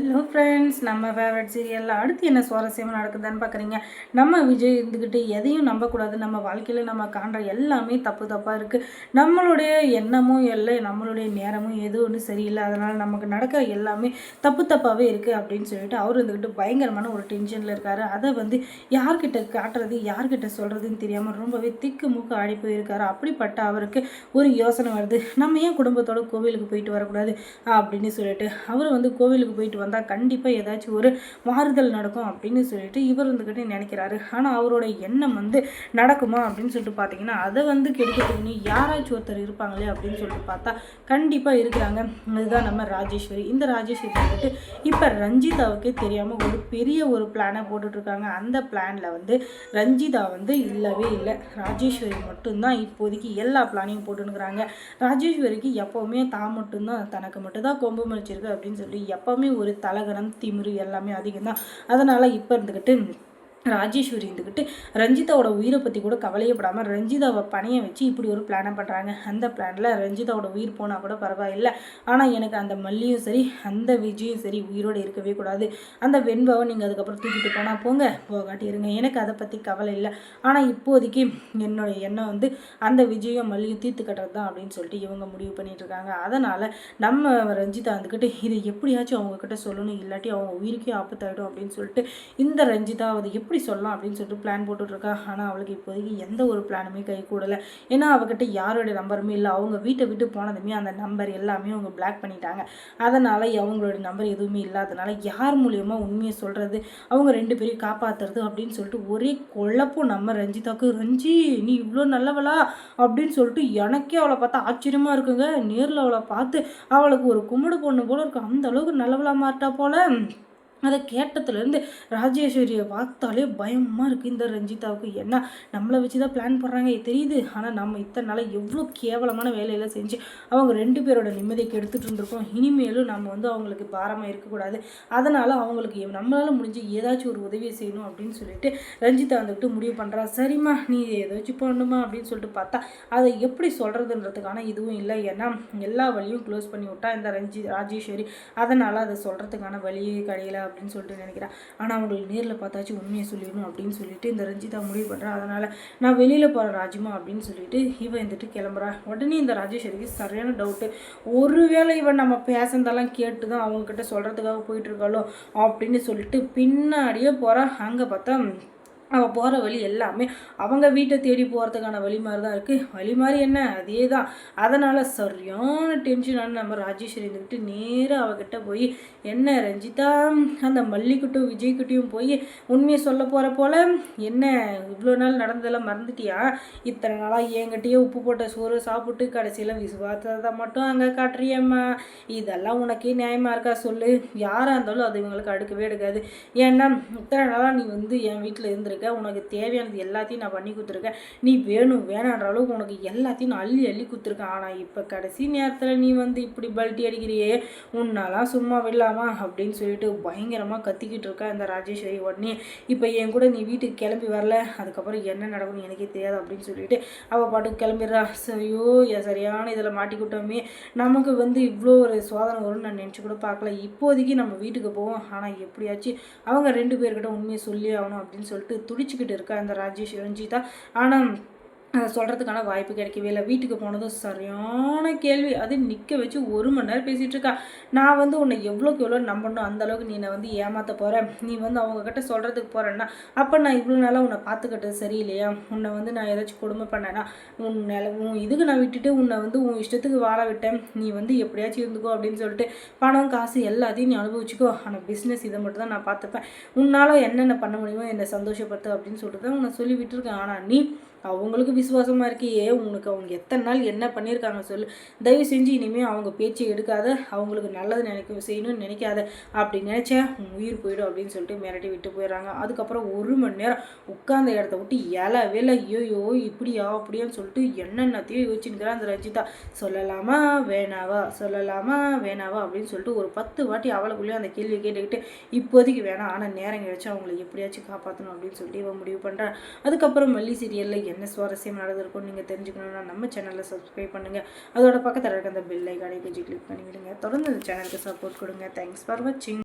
Hello friends நம்ம favourite சீரியலில் அடுத்து என்ன சுவாரஸ்யமாக நடக்குதுன்னு பார்க்குறீங்க நம்ம விஜய் இருந்துக்கிட்டு எதையும் நம்பக்கூடாது. நம்ம வாழ்க்கையில் நம்ம காண்ற எல்லாமே தப்பு தப்பாக இருக்குது நம்மளுடைய எண்ணமும் இல்லை நம்மளுடைய நேரமும் எதுவும் ஒன்றும் சரியில்லை. அதனால் நமக்கு நடக்கிற எல்லாமே தப்பு தப்பாகவே இருக்குது அப்படின்னு சொல்லிட்டு அவர் இருந்துக்கிட்டு பயங்கரமான ஒரு டென்ஷனில் இருக்கார். அதை வந்து யார்கிட்ட காட்டுறது யார்கிட்ட சொல்கிறதுன்னு தெரியாமல் ரொம்பவே திக்கு மூக்கு ஆடி போயிருக்காரு. அப்படிப்பட்ட அவருக்கு ஒரு யோசனை வருது. நம்ம ஏன் குடும்பத்தோட கோவிலுக்கு போயிட்டு வரக்கூடாது? அப்படின்னு சொல்லிட்டு அவர் வந்து கோவிலுக்கு போயிட்டு வந்தால் கண்டிப்பாக ஏதாச்சும் ஒரு மாறுதல் நடக்கும் அப்படின்னு சொல்லிட்டு இவர் வந்துக்கிட்டே நினைக்கிறாரு. ஆனால் அவரோட எண்ணம் வந்து நடக்குமா அப்படின்னு சொல்லிட்டு பார்த்தீங்கன்னா அதை வந்து கெடுக்கிறதுக்கு யாராச்சும் ஒருத்தர் இருப்பாங்களே அப்படின்னு சொல்லிட்டு பார்த்தா கண்டிப்பாக இருக்கிறாங்க. அதுதான் நம்ம ராஜேஸ்வரி. இந்த ராஜேஸ்வரி வந்துட்டு இப்போ ரஞ்சிதாவுக்கே தெரியாமல் ஒரு பெரிய ஒரு பிளானை போட்டுட்ருக்காங்க அந்த பிளானில் வந்து ரஞ்சிதா வந்து இல்லவே இல்லை. ராஜேஸ்வரி மட்டும்தான் இப்போதைக்கு எல்லா பிளானையும் போட்டுனுக்குறாங்க ராஜேஸ்வரிக்கு எப்போவுமே தான் மட்டும்தான் தனக்கு மட்டும்தான் கொம்பு முளைச்சிருக்கு அப்படின்னு சொல்லி எப்போவுமே ஒரு தலகணம் திமிரு எல்லாமே அதிகம் தான் அதனால் இப்போ இருந்துக்கிட்டு ராஜேஸ்வரி இருந்துக்கிட்டு ரஞ்சிதாவோட உயிரை பற்றி கூட கவலையப்படாமல் ரஞ்சிதாவை பணைய வச்சு இப்படி ஒரு பிளானை பண்ணுறாங்க அந்த பிளானில் ரஞ்சிதாவோட உயிர் போனால் கூட பரவாயில்லை. ஆனால் எனக்கு அந்த மல்லியும் சரி அந்த விஜயும் சரி உயிரோடு இருக்கவே கூடாது. அந்த வெண்பாவை நீங்கள் அதுக்கப்புறம் தூக்கிட்டு போனால் போங்க. போகாட்டி இருங்க. எனக்கு அதை பற்றி கவலை இல்லை. ஆனால் இப்போதைக்கு என்னோட எண்ணம் வந்து அந்த விஜயும் மல்லியும் தீர்த்து கட்டுறது தான் அப்படின்னு சொல்லிட்டு இவங்க முடிவு பண்ணிட்டு இருக்காங்க. அதனால் நம்ம ரஞ்சிதா வந்துக்கிட்டு இதை எப்படியாச்சும் அவங்கக்கிட்ட சொல்லணும். இல்லாட்டி அவங்க உயிருக்கே ஆபத்தாயிடும் அப்படின்னு சொல்லிட்டு இந்த ரஞ்சிதா அதை எப்படி சொல்லலாம் அப்படின்னு சொல்லிட்டு பிளான் போட்டுட்ருக்கா. ஆனால் அவளுக்கு இப்போதைக்கு எந்த ஒரு பிளானுமே கை கூடலை. ஏன்னா அவகிட்ட யாரோடைய நம்பருமே இல்லை. அவங்க வீட்டை விட்டு போனதுமே அந்த நம்பர் எல்லாமே அவங்க பிளாக் பண்ணிட்டாங்க. அதனால் அவங்களோட நம்பர் எதுவுமே இல்லாதனால யார் மூலியமாக உண்மையை சொல்கிறது அவங்க ரெண்டு பேரையும் காப்பாற்றுறது அப்படின்னு சொல்லிட்டு ஒரே குழப்பம். நம்ம ரஞ்சிதாக்கு ரஞ்சி நீ இவ்வளோ நல்லவளா? அப்படின்னு சொல்லிட்டு எனக்கே அவளை பார்த்தா ஆச்சரியமாக இருக்குங்க. நேரில் அவளை பார்த்து அவளுக்கு ஒரு கும்பிடு பொண்ணு போல இருக்கும் அந்த அளவுக்கு நல்லவளா மாட்டா போல. அதை கேட்டதுலேருந்து ராஜேஸ்வரியை பார்த்தாலே பயமாக இருக்குது இந்த ரஞ்சிதாவுக்கு. என்ன நம்மளை வச்சு தான் பிளான் பண்ணுறாங்க தெரியுது. ஆனால் நம்ம இத்தனை நாளாக எவ்வளோ கேவலமான வேலையெல்லாம் செஞ்சு அவங்க ரெண்டு பேரோட நிம்மதியை கெடுத்துட்டு இருந்திருக்கோம். இனிமேலும் நம்ம வந்து அவங்களுக்கு பாரமாக இருக்கக்கூடாது. அதனால் அவங்களுக்கு நம்மளால் முடிஞ்சு ஏதாச்சும் ஒரு உதவியை செய்யணும் அப்படின்னு சொல்லிட்டு ரஞ்சிதா வந்துட்டு முடிவு பண்ணுறா சரிம்மா நீ ஏதாச்சும் பண்ணுமா அப்படின்னு சொல்லிட்டு பார்த்தா அதை எப்படி சொல்கிறதுன்றதுக்கான இதுவும் இல்லை. ஏன்னா எல்லா வழியும் க்ளோஸ் பண்ணி விட்டா இந்த ரஞ்சி ராஜேஸ்வரி. அதனால் அதை சொல்கிறதுக்கான வழியே கிடையில அப்படின்னு சொல்லிட்டு நினைக்கிறேன் ஆனால் அவங்களுக்கு நேரில் பார்த்தாச்சும் உண்மையை சொல்லிடணும் அப்படின்னு சொல்லிட்டு இந்த ரஞ்சிதா முடிவு பண்ணுறா அதனால் நான் வெளியில் போகிறேன் ராஜ்மா அப்படின்னு சொல்லிட்டு இவன் வந்துட்டு கிளம்புறா. உடனே இந்த ராஜேஸ்வரிக்கு சரியான டவுட்டு ஒருவேளை இவன் நம்ம பேசுனதெல்லாம் கேட்டு தான் அவங்கக்கிட்ட சொல்கிறதுக்காக போயிட்டுருக்காளோ அப்படின்னு சொல்லிட்டு பின்னாடியே போகிறா அங்கே பார்த்தா அவள் போகிற வழி எல்லாமே அவங்க வீட்டை தேடி போகிறதுக்கான வழி மாதிரி தான் இருக்குது வழி மாதிரி என்ன? அதே தான் அதனால் சரியான டென்ஷனான நம்ம ராஜேஸ்வரி இருந்துக்கிட்டு நேராக அவகிட்ட போய் என்ன ரஞ்சிதா? அந்த மல்லிக்கிட்டும் விஜய்கிட்டையும் போய் உண்மையை சொல்ல போகிற போல்? என்ன இவ்வளோ நாள் நடந்ததெல்லாம் மறந்துட்டியா? இத்தனை நாளாக என்கிட்டயே உப்பு போட்ட சோறு சாப்பிட்டு கடைசியில் விசுவாசத்தை மட்டும் அங்கே காட்டுறியம்மா. இதெல்லாம் உனக்கே நியாயமாக இருக்கா சொல்லு. யாராக இருந்தாலும் அது இவங்களுக்கு அடுக்கவே எடுக்காது ஏன்னா இத்தனை நாளாக நீ வந்து என் வீட்டில் இருந்திருக்க கொடுத்துருக்கேன் உனக்கு தேவையானது எல்லாத்தையும் நான் பண்ணி கொடுத்துருக்கேன். நீ வேணும் வேணான்ற அளவுக்கு உனக்கு எல்லாத்தையும் நான் அள்ளி அள்ளி கொடுத்துருக்கேன். ஆனால் இப்போ கடைசி நேரத்தில் நீ வந்து இப்படி பல்ட்டி அடிக்கிறியே உன்னாலாம் சும்மா விடலாமா? அப்படின்னு சொல்லிட்டு பயங்கரமாக கத்திக்கிட்டு இருக்கா இந்த ராஜேஸ்வரி உடனே. இப்போ என் கூட நீ வீட்டுக்கு கிளம்பி வரல அதுக்கப்புறம் என்ன நடக்கும்னு எனக்கே தெரியாது அப்படின்னு சொல்லிட்டு அவள் பாட்டுக்கு கிளம்பிடுறா. சரியோ சரியான இதில் மாட்டிக்கிட்டோமே. நமக்கு வந்து இவ்வளோ ஒரு சோதனை வரும்னு நான் நினச்சி கூட பார்க்கல இப்போதைக்கு நம்ம வீட்டுக்கு போவோம். ஆனால் எப்படியாச்சும் அவங்க ரெண்டு பேர்கிட்ட உண்மையை சொல்லி ஆகணும் அப்படின்னு சொல்லிட்டு துடிச்சுக்கிட்டு இருக்கா அந்த ராஜேஷ் ரஞ்சிதா. ஆனால் சொல்கிறதுக்கான வாய்ப்பு கிடைக்கவே இல்லை. வீட்டுக்கு போனதும் சரியான கேள்வி. அது நிற்க வச்சு ஒரு மணி நேரம் பேசிகிட்டு இருக்கா. நான் வந்து உன்னை எவ்வளோக்கு எவ்வளோ நம்பணும்? அந்த அளவுக்கு நீ என்னை வந்து ஏமாற்ற போகிறேன் நீ வந்து அவங்கக்கிட்ட சொல்கிறதுக்கு போகிறேன்னா அப்போ நான் இவ்வளோ நாளாக உன்னை பார்த்துக்கிட்டது சரியில்லையா? உன்னை வந்து நான் ஏதாச்சும் கொடுமை பண்ணேன்னா உன் நில உன் இதுக்கு நான் விட்டுட்டு உன்னை வந்து உன் இஷ்டத்துக்கு வாழ விட்டேன். நீ வந்து எப்படியாச்சும் இருந்துக்கோ அப்படின்னு சொல்லிட்டு பணம் காசு எல்லாத்தையும் நீ அனுபவிச்சுக்கோ. ஆனால் பிஸ்னஸ் இதை மட்டும் தான் நான் பார்த்துப்பேன். உன்னால் என்னென்ன பண்ண முடியுமோ என்னை சந்தோஷப்படுத்து அப்படின்னு சொல்லிட்டு தான் உன்னை சொல்லி விட்டுருக்கேன் ஆனால் நீ அவங்களுக்கு விசுவாசமாக இருக்கியே உனக்கு அவங்க எத்தனை நாள் என்ன பண்ணியிருக்காங்க சொல்லு. தயவு செஞ்சு இனிமேல் அவங்க பேச்சை எடுக்காத அவங்களுக்கு நல்லது நினைக்க செய்யணும்னு நினைக்காத. அப்படி நினச்சேன் உன் உயிர் போயிடும் அப்படின்னு சொல்லிட்டு மிரட்டி விட்டு போயிடுறாங்க. அதுக்கப்புறம் ஒரு மணி நேரம் உட்காந்த இடத்த விட்டு இலை வேலை ஐயோயோ இப்படியா அப்படியான்னு சொல்லிட்டு என்னென்னத்தையும் யோசிச்சுருக்கிறா அந்த ரஞ்சிதா. சொல்லலாமா வேணாவா? சொல்லலாமா வேணாவா? அப்படின்னு சொல்லிட்டு ஒரு பத்து வாட்டி அவளுக்குள்ளேயே அந்த கேள்வி கேட்டுக்கிட்டு இப்போதைக்கு வேணாம் ஆனால் நேரம் கிடைச்சா அவங்களை எப்படியாச்சும் காப்பாற்றணும் அப்படின்னு சொல்லிட்டு இவன் முடிவு பண்ணுறான் அதுக்கப்புறம் மல்லி சீரியலில் என்ன சுவாரஸ்யம் நடந்திருக்கும் நீங்கள் தெரிஞ்சுக்கணும்னா நம்ம சேனலில் சப்ஸ்கிரைப் பண்ணுங்கள் அதோட பக்கத்தில் இருக்க அந்த பெல் ஐக்கானை கொஞ்சம் கிளிக் பண்ணிவிடுங்க. தொடர்ந்து இந்த சேனலுக்கு சப்போர்ட் கொடுங்க. தேங்க்ஸ் ஃபார் வாட்சிங்